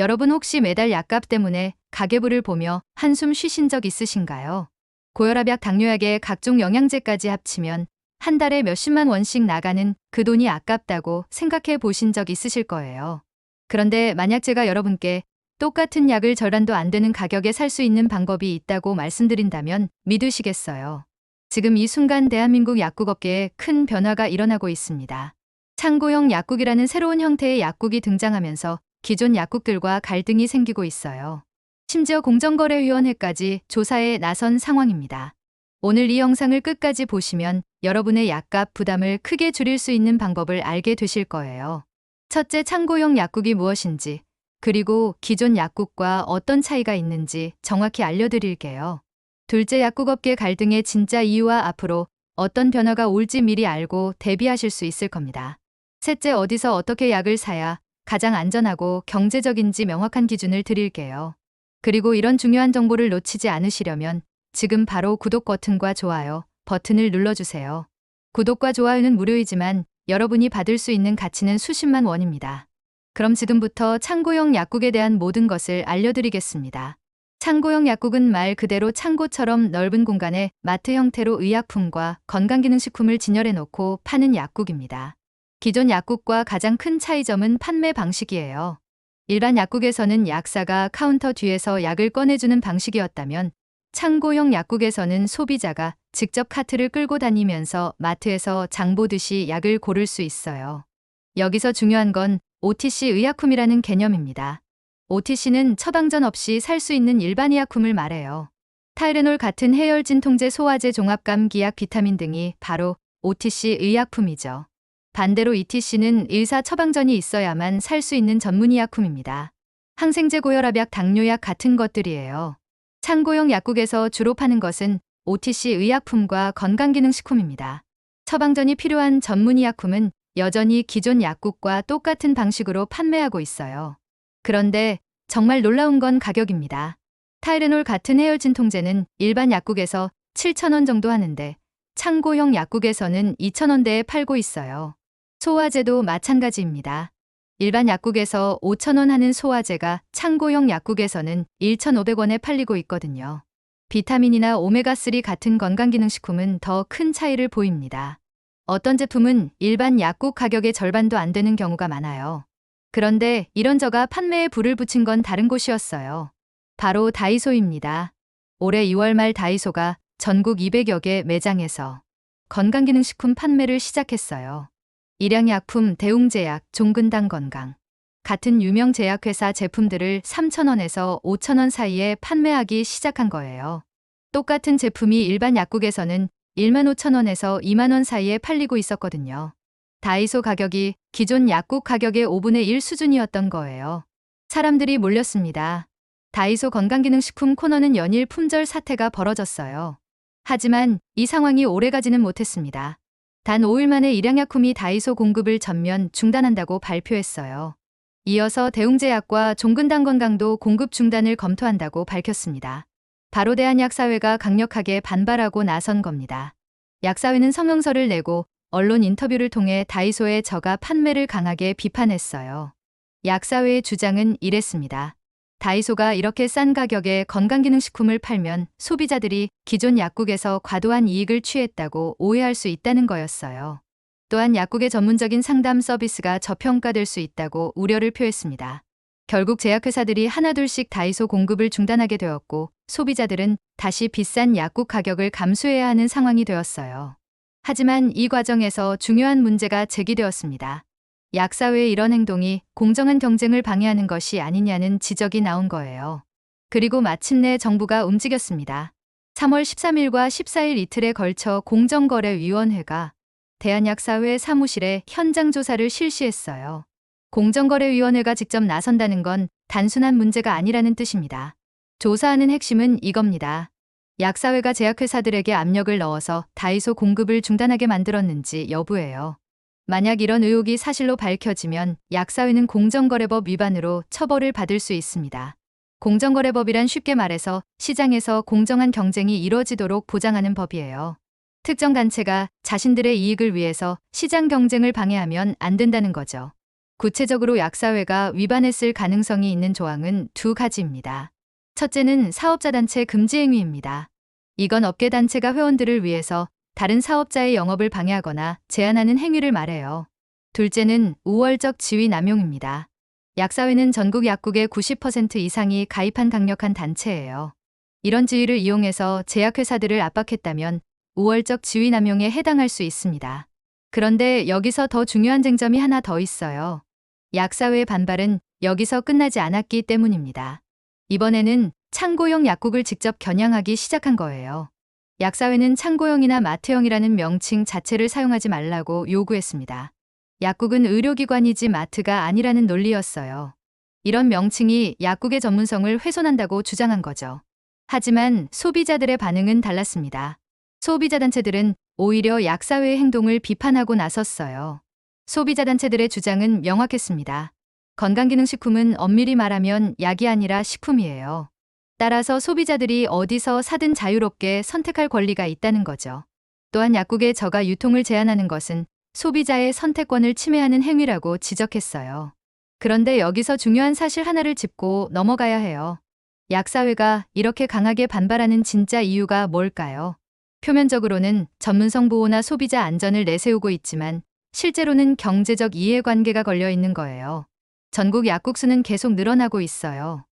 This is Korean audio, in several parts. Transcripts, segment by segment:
여러분 혹시 매달 약값 때문에 가계부를 보며 한숨 쉬신 적 있으신가요? 고혈압약, 당뇨약에 각종 영양제까지 합치면 한 달에 몇십만 원씩 나가는 그 돈이 아깝다고 생각해 보신 적 있으실 거예요. 그런데 만약 제가 여러분께 똑같은 약을 절반도 안 되는 가격에 살 수 있는 방법이 있다고 말씀드린다면 믿으시겠어요? 지금 이 순간 대한민국 약국업계에 큰 변화가 일어나고 있습니다. 창고형 약국이라는 새로운 형태의 약국이 등장하면서 기존 약국들과 갈등이 생기고 있어요. 심지어 공정거래위원회까지 조사에 나선 상황입니다. 오늘 이 영상을 끝까지 보시면 여러분의 약값 부담을 크게 줄일 수 있는 방법을 알게 되실 거예요. 첫째, 창고형 약국이 무엇인지, 그리고 기존 약국과 어떤 차이가 있는지 정확히 알려드릴게요. 둘째, 약국업계 갈등의 진짜 이유와 앞으로 어떤 변화가 올지 미리 알고 대비하실 수 있을 겁니다. 셋째, 어디서 어떻게 약을 사야 가장 안전하고 경제적인지 명확한 기준을 드릴게요. 그리고 이런 중요한 정보를 놓치지 않으시려면 지금 바로 구독 버튼과 좋아요 버튼을 눌러주세요. 구독과 좋아요는 무료이지만 여러분이 받을 수 있는 가치는 수십만 원입니다. 그럼 지금부터 창고형 약국에 대한 모든 것을 알려드리겠습니다. 창고형 약국은 말 그대로 창고처럼 넓은 공간에 마트 형태로 의약품과 건강기능식품을 진열해 놓고 파는 약국입니다. 기존 약국과 가장 큰 차이점은 판매 방식이에요. 일반 약국에서는 약사가 카운터 뒤에서 약을 꺼내주는 방식이었다면 창고형 약국에서는 소비자가 직접 카트를 끌고 다니면서 마트에서 장 보듯이 약을 고를 수 있어요. 여기서 중요한 건 OTC 의약품이라는 개념입니다. OTC는 처방전 없이 살 수 있는 일반 의약품을 말해요. 타이레놀 같은 해열 진 통제, 소화제, 종합감기약, 비타민 등이 바로 OTC 의약품이죠. 반대로 ETC는 의사 처방전이 있어야만 살 수 있는 전문 의약품입니다. 항생제, 고혈압약, 당뇨약 같은 것들이에요. 창고용 약국에서 주로 파는 것은 OTC 의약품과 건강기능식품입니다. 처방전이 필요한 전문 의약품은 여전히 기존 약국과 똑같은 방식으로 판매하고 있어요. 그런데 정말 놀라운 건 가격입니다. 타이레놀 같은 해열 진통제는 일반 약국에서 7,000원 정도 하는데 창고형 약국에서는 2,000원대에 팔고 있어요. 소화제도 마찬가지입니다. 일반 약국에서 5,000원 하는 소화제가 창고형 약국에서는 1,500원에 팔리고 있거든요. 비타민이나 오메가3 같은 건강기능식품은 더 큰 차이를 보입니다. 어떤 제품은 일반 약국 가격의 절반도 안 되는 경우가 많아요. 그런데 이런 저가 판매에 불을 붙인 건 다른 곳이었어요. 바로 다이소입니다. 올해 2월 말 다이소가 전국 200여 개 매장에서 건강기능식품 판매를 시작했어요. 일양약품, 대웅제약, 종근당 건강 같은 유명 제약회사 제품들을 3,000원에서 5,000원 사이에 판매하기 시작한 거예요. 똑같은 제품이 일반 약국에서는 1만 5천원에서 2만 원 사이에 팔리고 있었거든요. 다이소 가격이 기존 약국 가격의 5분의 1 수준이었던 거예요. 사람들이 몰렸습니다. 다이소 건강기능식품 코너는 연일 품절 사태가 벌어졌어요. 하지만 이 상황이 오래가지는 못했습니다. 단 5일 만에 일양약품이 다이소 공급을 전면 중단한다고 발표했어요. 이어서 대웅제약과 종근당 건강도 공급 중단을 검토한다고 밝혔습니다. 바로 대한약사회가 강력하게 반발하고 나선 겁니다. 약사회는 성명서를 내고 언론 인터뷰를 통해 다이소의 저가 판매를 강하게 비판했어요. 약사회의 주장은 이랬습니다. 다이소가 이렇게 싼 가격에 건강기능식품을 팔면 소비자들이 기존 약국에서 과도한 이익을 취했다고 오해할 수 있다는 거였어요. 또한 약국의 전문적인 상담 서비스가 저평가될 수 있다고 우려를 표했습니다. 결국 제약회사들이 하나둘씩 다이소 공급을 중단하게 되었고 소비자들은 다시 비싼 약국 가격을 감수해야 하는 상황이 되었어요. 하지만 이 과정에서 중요한 문제가 제기되었습니다. 약사회의 이런 행동이 공정한 경쟁을 방해하는 것이 아니냐는 지적이 나온 거예요. 그리고 마침내 정부가 움직였습니다. 3월 13일과 14일 이틀에 걸쳐 공정거래위원회가 대한약사회 사무실에 현장 조사를 실시했어요. 공정거래위원회가 직접 나선다는 건 단순한 문제가 아니라는 뜻입니다. 조사하는 핵심은 이겁니다. 약사회가 제약회사들에게 압력을 넣어서 다이소 공급을 중단하게 만들었는지 여부예요. 만약 이런 의혹이 사실로 밝혀지면 약사회는 공정거래법 위반으로 처벌을 받을 수 있습니다. 공정거래법이란 쉽게 말해서 시장에서 공정한 경쟁이 이루어지도록 보장하는 법이에요. 특정 단체가 자신들의 이익을 위해서 시장 경쟁을 방해하면 안 된다는 거죠. 구체적으로 약사회가 위반했을 가능성이 있는 조항은 두 가지입니다. 첫째는 사업자 단체 금지 행위입니다. 이건 업계 단체가 회원들을 위해서 다른 사업자의 영업을 방해하거나 제한하는 행위를 말해요. 둘째는 우월적 지위 남용입니다. 약사회는 전국 약국의 90% 이상이 가입한 강력한 단체예요. 이런 지위를 이용해서 제약회사들을 압박했다면 우월적 지위 남용에 해당할 수 있습니다. 그런데 여기서 더 중요한 쟁점이 하나 더 있어요. 약사회의 반발은 여기서 끝나지 않았기 때문입니다. 이번에는 창고형 약국을 직접 겨냥하기 시작한 거예요. 약사회는 창고형이나 마트형이라는 명칭 자체를 사용하지 말라고 요구했습니다. 약국은 의료기관이지 마트가 아니라는 논리였어요. 이런 명칭이 약국의 전문성을 훼손한다고 주장한 거죠. 하지만 소비자들의 반응은 달랐습니다. 소비자 단체들은 오히려 약사회의 행동을 비판하고 나섰어요. 소비자 단체들의 주장은 명확했습니다. 건강기능식품은 엄밀히 말하면 약이 아니라 식품이에요. 따라서 소비자들이 어디서 사든 자유롭게 선택할 권리가 있다는 거죠. 또한 약국의 저가 유통을 제한하는 것은 소비자의 선택권을 침해하는 행위라고 지적했어요. 그런데 여기서 중요한 사실 하나를 짚고 넘어가야 해요. 약사회가 이렇게 강하게 반발하는 진짜 이유가 뭘까요? 표면적으로는 전문성 보호나 소비자 안전을 내세우고 있지만 실제로는 경제적 이해관계가 걸려 있는 거예요. 전국 약국 수는 계속 늘어나고 있어요.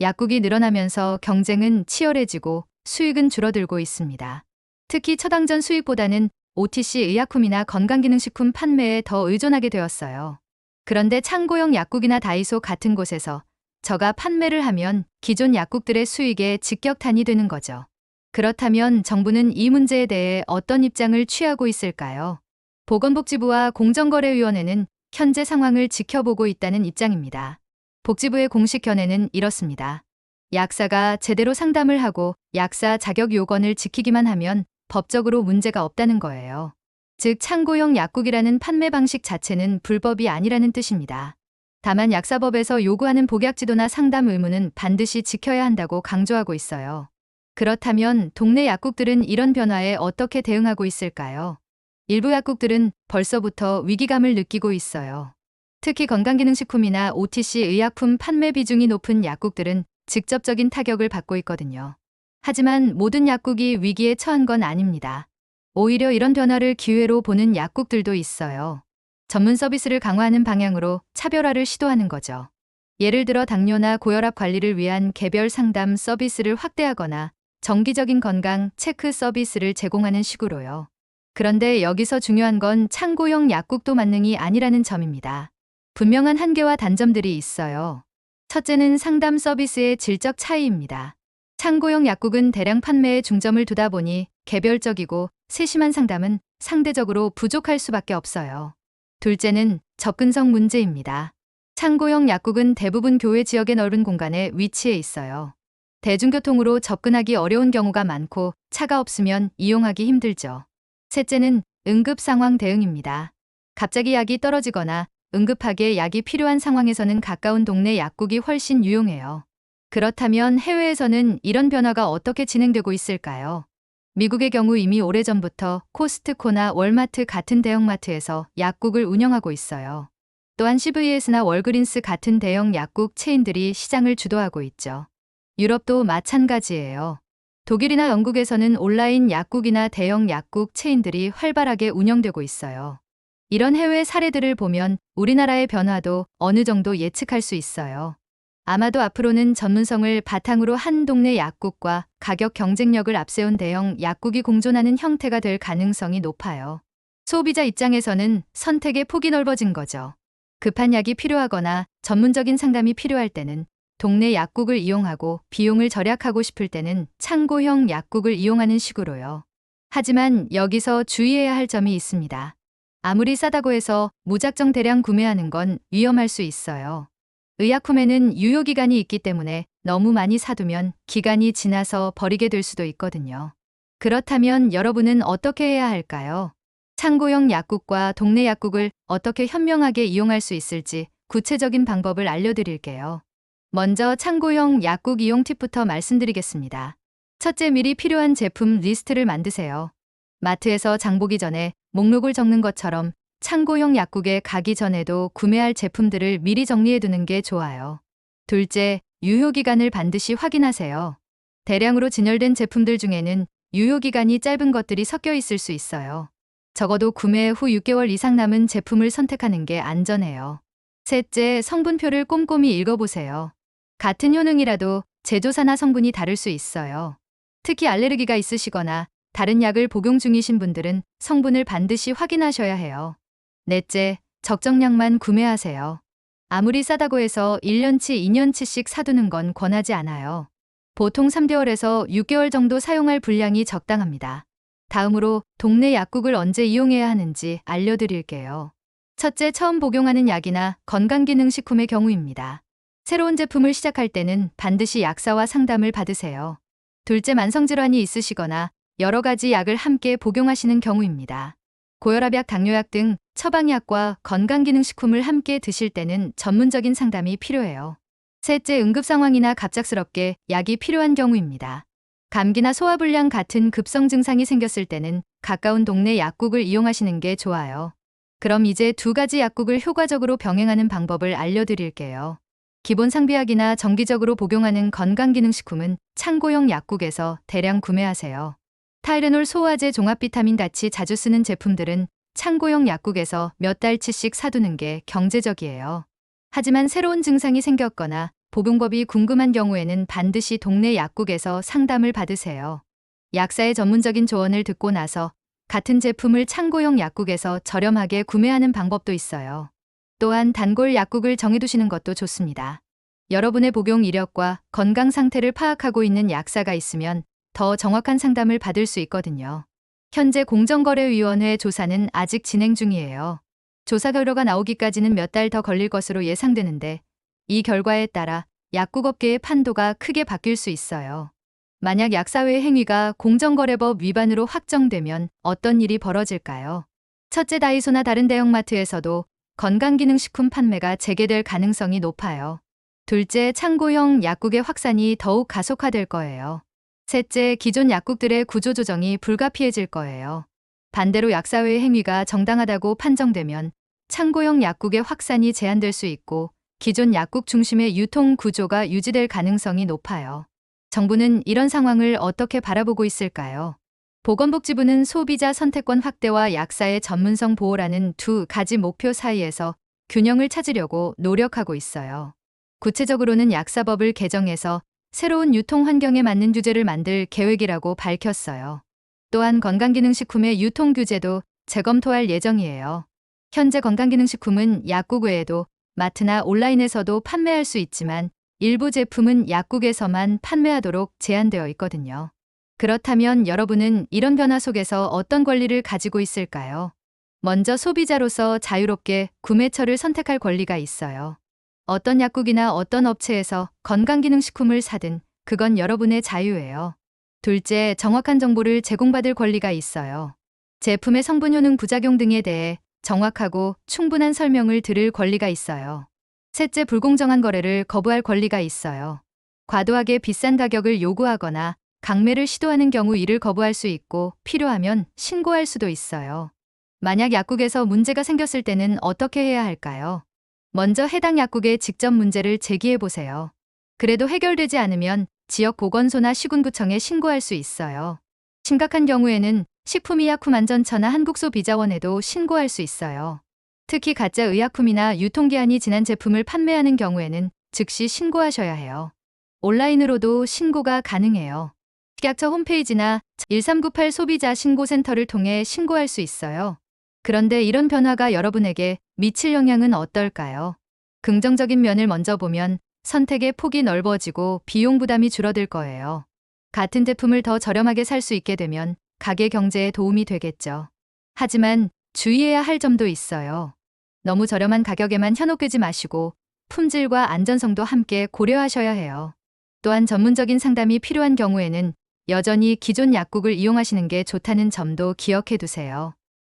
약국이 늘어나면서 경쟁은 치열해지고 수익은 줄어들고 있습니다. 특히 처당전 수익보다는 OTC 의약품이나 건강기능식품 판매에 더 의존하게 되었어요. 그런데 창고형 약국이나 다이소 같은 곳에서 저가 판매를 하면 기존 약국들의 수익에 직격탄이 되는 거죠. 그렇다면 정부는 이 문제에 대해 어떤 입장을 취하고 있을까요? 보건복지부와 공정거래위원회는 현재 상황을 지켜보고 있다는 입장입니다. 복지부의 공식 견해는 이렇습니다. 약사가 제대로 상담을 하고 약사 자격 요건을 지키기만 하면 법적으로 문제가 없다는 거예요. 즉, 창고형 약국이라는 판매 방식 자체는 불법이 아니라는 뜻입니다. 다만 약사법에서 요구하는 복약 지도나 상담 의무는 반드시 지켜야 한다고 강조하고 있어요. 그렇다면 동네 약국들은 이런 변화에 어떻게 대응하고 있을까요? 일부 약국들은 벌써부터 위기감을 느끼고 있어요. 특히 건강기능식품이나 OTC 의약품 판매 비중이 높은 약국들은 직접적인 타격을 받고 있거든요. 하지만 모든 약국이 위기에 처한 건 아닙니다. 오히려 이런 변화를 기회로 보는 약국들도 있어요. 전문 서비스를 강화하는 방향으로 차별화를 시도하는 거죠. 예를 들어 당뇨나 고혈압 관리를 위한 개별 상담 서비스를 확대하거나 정기적인 건강 체크 서비스를 제공하는 식으로요. 그런데 여기서 중요한 건 창고형 약국도 만능이 아니라는 점입니다. 분명한 한계와 단점들이 있어요. 첫째는 상담 서비스의 질적 차이입니다. 창고형 약국은 대량 판매에 중점을 두다 보니 개별적이고 세심한 상담은 상대적으로 부족할 수밖에 없어요. 둘째는 접근성 문제입니다. 창고형 약국은 대부분 교외 지역의 넓은 공간에 위치해 있어요. 대중교통으로 접근하기 어려운 경우가 많고 차가 없으면 이용하기 힘들죠. 셋째는 응급 상황 대응입니다. 갑자기 약이 떨어지거나 응급하게 약이 필요한 상황에서는 가까운 동네 약국이 훨씬 유용해요. 그렇다면 해외에서는 이런 변화가 어떻게 진행되고 있을까요? 미국의 경우 이미 오래전부터 코스트코나 월마트 같은 대형마트에서 약국을 운영하고 있어요. 또한 CVS나 월그린스 같은 대형 약국 체인들이 시장을 주도하고 있죠. 유럽도 마찬가지예요. 독일이나 영국에서는 온라인 약국이나 대형 약국 체인들이 활발하게 운영되고 있어요. 이런 해외 사례들을 보면 우리나라의 변화도 어느 정도 예측할 수 있어요. 아마도 앞으로는 전문성을 바탕으로 한 동네 약국과 가격 경쟁력을 앞세운 대형 약국이 공존하는 형태가 될 가능성이 높아요. 소비자 입장에서는 선택의 폭이 넓어진 거죠. 급한 약이 필요하거나 전문적인 상담이 필요할 때는 동네 약국을 이용하고 비용을 절약하고 싶을 때는 창고형 약국을 이용하는 식으로요. 하지만 여기서 주의해야 할 점이 있습니다. 아무리 싸다고 해서 무작정 대량 구매하는 건 위험할 수 있어요. 의약품에는 유효기간이 있기 때문에 너무 많이 사두면 기간이 지나서 버리게 될 수도 있거든요. 그렇다면 여러분은 어떻게 해야 할까요? 창고형 약국과 동네 약국을 어떻게 현명하게 이용할 수 있을지 구체적인 방법을 알려드릴게요. 먼저 창고형 약국 이용 팁부터 말씀드리겠습니다. 첫째 미리 필요한 제품 리스트를 만드세요. 마트에서 장 보기 전에 목록을 적는 것처럼 창고형 약국에 가기 전에도 구매할 제품들을 미리 정리해 두는 게 좋아요. 둘째, 유효기간을 반드시 확인하세요. 대량으로 진열된 제품들 중에는 유효기간이 짧은 것들이 섞여 있을 수 있어요. 적어도 구매 후 6개월 이상 남은 제품을 선택하는 게 안전해요. 셋째, 성분표를 꼼꼼히 읽어보세요. 같은 효능이라도 제조사나 성분이 다를 수 있어요. 특히 알레르기가 있으시거나 다른 약을 복용 중이신 분들은 성분을 반드시 확인하셔야 해요. 넷째, 적정량만 구매하세요. 아무리 싸다고 해서 1년치, 2년치씩 사두는 건 권하지 않아요. 보통 3개월에서 6개월 정도 사용할 분량이 적당합니다. 다음으로 동네 약국을 언제 이용해야 하는지 알려드릴게요. 첫째, 처음 복용하는 약이나 건강기능식품의 경우입니다. 새로운 제품을 시작할 때는 반드시 약사와 상담을 받으세요. 둘째, 만성질환이 있으시거나 여러 가지 약을 함께 복용하시는 경우입니다. 고혈압약, 당뇨약 등 처방약과 건강기능식품을 함께 드실 때는 전문적인 상담이 필요해요. 셋째, 응급 상황이나 갑작스럽게 약이 필요한 경우입니다. 감기나 소화불량 같은 급성 증상이 생겼을 때는 가까운 동네 약국을 이용하시는 게 좋아요. 그럼 이제 두 가지 약국을 효과적으로 병행하는 방법을 알려드릴게요. 기본 상비약이나 정기적으로 복용하는 건강기능식품은 창고형 약국에서 대량 구매하세요. 타이레놀 소화제 종합 비타민 같이 자주 쓰는 제품들은 창고형 약국에서 몇 달치씩 사두는 게 경제적이에요. 하지만 새로운 증상이 생겼거나 복용법이 궁금한 경우에는 반드시 동네 약국에서 상담을 받으세요. 약사의 전문적인 조언을 듣고 나서 같은 제품을 창고형 약국에서 저렴하게 구매하는 방법도 있어요. 또한 단골 약국을 정해두시는 것도 좋습니다. 여러분의 복용 이력과 건강 상태를 파악하고 있는 약사가 있으면 더 정확한 상담을 받을 수 있거든요. 현재 공정거래위원회 조사는 아직 진행 중이에요. 조사 결과가 나오기까지는 몇 달 더 걸릴 것으로 예상되는데 이 결과에 따라 약국업계의 판도가 크게 바뀔 수 있어요. 만약 약사회의 행위가 공정거래법 위반으로 확정되면 어떤 일이 벌어질까요? 첫째 다이소나 다른 대형마트에서도 건강기능식품 판매가 재개될 가능성이 높아요. 둘째 창고형 약국의 확산이 더욱 가속화될 거예요. 셋째 기존 약국들의 구조조정이 불가피해질 거예요. 반대로 약사회의 행위가 정당하다고 판정되면 창고형 약국의 확산이 제한될 수 있고 기존 약국 중심의 유통 구조가 유지될 가능성이 높아요. 정부는 이런 상황을 어떻게 바라보고 있을까요? 보건복지부는 소비자 선택권 확대와 약사의 전문성 보호라는 두 가지 목표 사이에서 균형을 찾으려고 노력하고 있어요. 구체적으로는 약사법을 개정해서 새로운 유통 환경에 맞는 규제를 만들 계획이라고 밝혔어요. 또한 건강기능식품의 유통 규제도 재검토할 예정이에요. 현재 건강기능식품은 약국 외에도 마트나 온라인에서도 판매할 수 있지만 일부 제품은 약국에서만 판매하도록 제한되어 있거든요. 그렇다면 여러분은 이런 변화 속에서 어떤 권리를 가지고 있을까요? 먼저 소비자로서 자유롭게 구매처를 선택할 권리가 있어요. 어떤 약국이나 어떤 업체에서 건강기능식품을 사든 그건 여러분의 자유예요. 둘째, 정확한 정보를 제공받을 권리가 있어요. 제품의 성분 효능 부작용 등에 대해 정확하고 충분한 설명을 들을 권리가 있어요. 셋째, 불공정한 거래를 거부할 권리가 있어요. 과도하게 비싼 가격을 요구하거나 강매를 시도하는 경우 이를 거부할 수 있고 필요하면 신고할 수도 있어요. 만약 약국에서 문제가 생겼을 때는 어떻게 해야 할까요? 먼저 해당 약국에 직접 문제를 제기해 보세요. 그래도 해결되지 않으면 지역 보건소나 시군구청에 신고할 수 있어요. 심각한 경우에는 식품의약품안전처나 한국소비자원에도 신고할 수 있어요. 특히 가짜 의약품이나 유통기한이 지난 제품을 판매하는 경우에는 즉시 신고하셔야 해요. 온라인으로도 신고가 가능해요. 식약처 홈페이지나 1398 소비자 신고센터를 통해 신고할 수 있어요. 그런데 이런 변화가 여러분에게 미칠 영향은 어떨까요? 긍정적인 면을 먼저 보면 선택의 폭이 넓어지고 비용 부담이 줄어들 거예요. 같은 제품을 더 저렴하게 살 수 있게 되면 가게 경제에 도움이 되겠죠. 하지만 주의해야 할 점도 있어요. 너무 저렴한 가격에만 현혹되지 마시고 품질과 안전성도 함께 고려하셔야 해요. 또한 전문적인 상담이 필요한 경우에는 여전히 기존 약국을 이용하시는 게 좋다는 점도 기억해 두세요.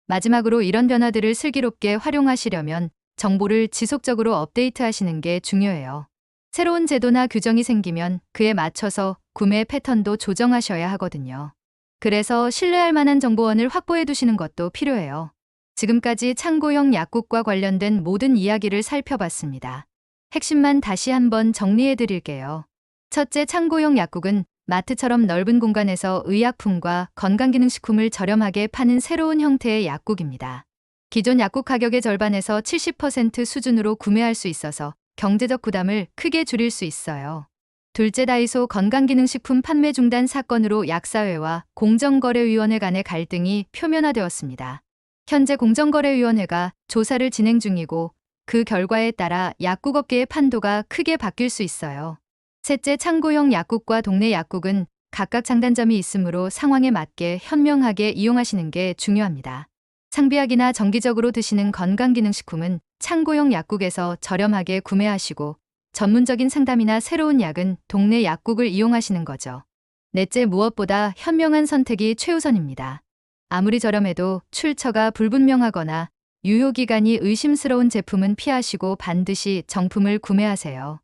마지막으로 이런 변화들을 슬기롭게 활용하시려면 정보를 지속적으로 업데이트 하시는 게 중요해요. 새로운 제도나 규정이 생기면 그에 맞춰서 구매 패턴도 조정하셔야 하거든요. 그래서 신뢰할 만한 정보원을 확보해 두시는 것도 필요해요. 지금까지 창고형 약국과 관련된 모든 이야기를 살펴봤습니다. 핵심만 다시 한번 정리해 드릴게요. 첫째, 창고형 약국은 마트처럼 넓은 공간에서 의약품과 건강기능식품을 저렴하게 파는 새로운 형태의 약국입니다. 기존 약국 가격의 절반에서 70% 수준으로 구매할 수 있어서 경제적 부담을 크게 줄일 수 있어요. 둘째 다이소 건강기능식품 판매 중단 사건으로 약사회와 공정거래위원회 간의 갈등이 표면화되었습니다. 현재 공정거래위원회가 조사를 진행 중이고 그 결과에 따라 약국업계의 판도가 크게 바뀔 수 있어요. 셋째 창고형 약국과 동네 약국은 각각 장단점이 있으므로 상황에 맞게 현명하게 이용하시는 게 중요합니다. 상비약이나 정기적으로 드시는 건강기능식품은 창고형 약국에서 저렴하게 구매하시고 전문적인 상담이나 새로운 약은 동네 약국을 이용하시는 거죠. 넷째 무엇보다 현명한 선택이 최우선입니다. 아무리 저렴해도 출처가 불분명하거나 유효기간이 의심스러운 제품은 피하시고 반드시 정품을 구매하세요.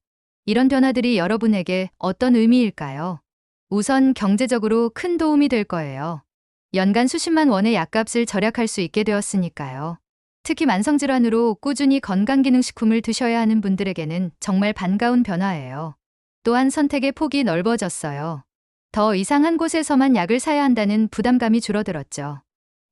이런 변화들이 여러분에게 어떤 의미일까요? 우선 경제적으로 큰 도움이 될 거예요. 연간 수십만 원의 약값을 절약할 수 있게 되었으니까요. 특히 만성질환으로 꾸준히 건강기능식품을 드셔야 하는 분들에게는 정말 반가운 변화예요. 또한 선택의 폭이 넓어졌어요. 더 이상 한 곳에서만 약을 사야 한다는 부담감이 줄어들었죠.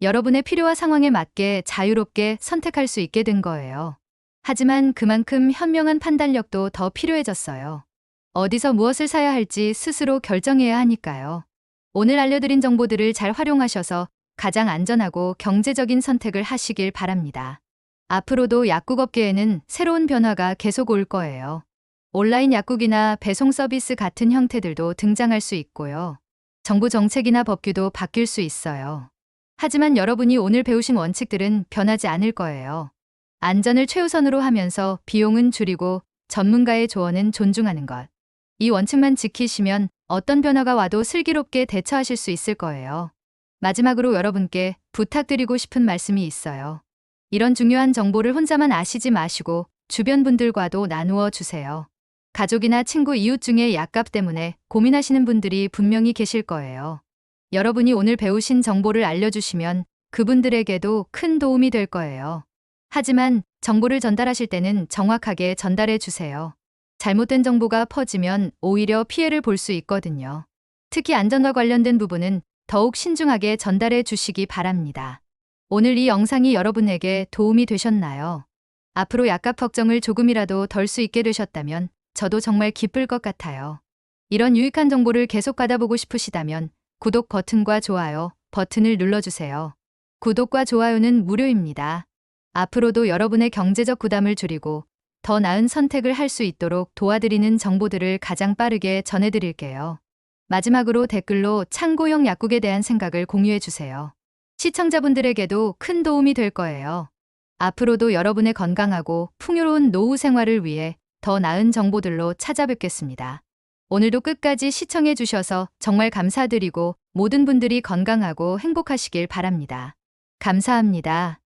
여러분의 필요와 상황에 맞게 자유롭게 선택할 수 있게 된 거예요. 하지만 그만큼 현명한 판단력도 더 필요해졌어요. 어디서 무엇을 사야 할지 스스로 결정해야 하니까요. 오늘 알려드린 정보들을 잘 활용하셔서 가장 안전하고 경제적인 선택을 하시길 바랍니다. 앞으로도 약국업계에는 새로운 변화가 계속 올 거예요. 온라인 약국이나 배송 서비스 같은 형태들도 등장할 수 있고요. 정부 정책이나 법규도 바뀔 수 있어요. 하지만 여러분이 오늘 배우신 원칙들은 변하지 않을 거예요. 안전을 최우선으로 하면서 비용은 줄이고 전문가의 조언은 존중하는 것. 이 원칙만 지키시면 어떤 변화가 와도 슬기롭게 대처하실 수 있을 거예요. 마지막으로 여러분께 부탁드리고 싶은 말씀이 있어요. 이런 중요한 정보를 혼자만 아시지 마시고 주변 분들과도 나누어 주세요. 가족이나 친구, 이웃 중에 약값 때문에 고민하시는 분들이 분명히 계실 거예요. 여러분이 오늘 배우신 정보를 알려주시면 그분들에게도 큰 도움이 될 거예요. 하지만 정보를 전달하실 때는 정확하게 전달해 주세요. 잘못된 정보가 퍼지면 오히려 피해를 볼 수 있거든요. 특히 안전과 관련된 부분은 더욱 신중하게 전달해 주시기 바랍니다. 오늘 이 영상이 여러분에게 도움이 되셨나요? 앞으로 약값 걱정을 조금이라도 덜 수 있게 되셨다면 저도 정말 기쁠 것 같아요. 이런 유익한 정보를 계속 받아보고 싶으시다면 구독 버튼과 좋아요 버튼을 눌러주세요. 구독과 좋아요는 무료입니다. 앞으로도 여러분의 경제적 부담을 줄이고 더 나은 선택을 할 수 있도록 도와드리는 정보들을 가장 빠르게 전해드릴게요. 마지막으로 댓글로 창고형 약국에 대한 생각을 공유해 주세요. 시청자분들에게도 큰 도움이 될 거예요. 앞으로도 여러분의 건강하고 풍요로운 노후 생활을 위해 더 나은 정보들로 찾아뵙겠습니다. 오늘도 끝까지 시청해 주셔서 정말 감사드리고 모든 분들이 건강하고 행복하시길 바랍니다. 감사합니다.